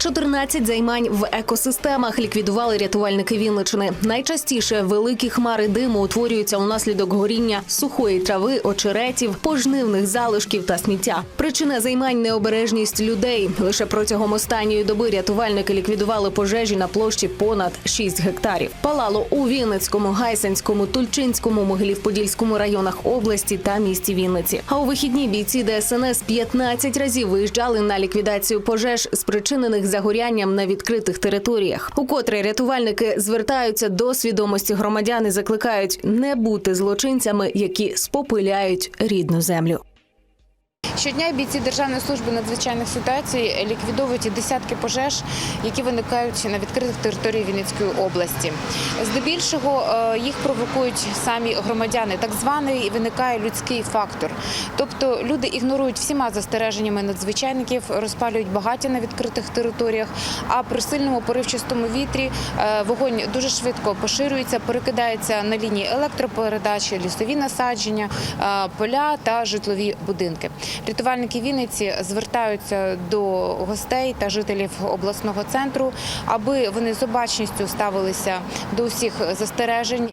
14 займань в екосистемах ліквідували рятувальники Вінничини. Найчастіше великі хмари диму утворюються унаслідок горіння сухої трави, очеретів, пожнивних залишків та сміття. Причина займань необережність людей. Лише протягом останньої доби рятувальники ліквідували пожежі на площі понад 6 гектарів. Палало у Вінницькому, Гайсинському, Тульчинському, Могилів-Подільському районах області та місті Вінниці. А у вихідні бійці ДСНС 15 разів виїжджали на ліквідацію пожеж, спричинених загорянням на відкритих територіях. у котре рятувальники звертаються до свідомості громадян закликають не бути злочинцями, які спопиляють рідну землю. Щодня бійці Державної служби надзвичайних ситуацій ліквідовують десятки пожеж, які виникають на відкритих територіях Вінницької області. Здебільшого е, їх провокують самі громадяни. Так званий виникає людський фактор. Тобто люди ігнорують всіма застереженнями надзвичайників, розпалюють багаття на відкритих територіях. А при сильному поривчастому вітрі е, вогонь дуже швидко поширюється, перекидається на лінії електропередачі, лісові насадження, е, поля та житлові будинки. Рятувальники Вінниці звертаються до гостей та жителів обласного центру, аби вони з обачністю ставилися до усіх застережень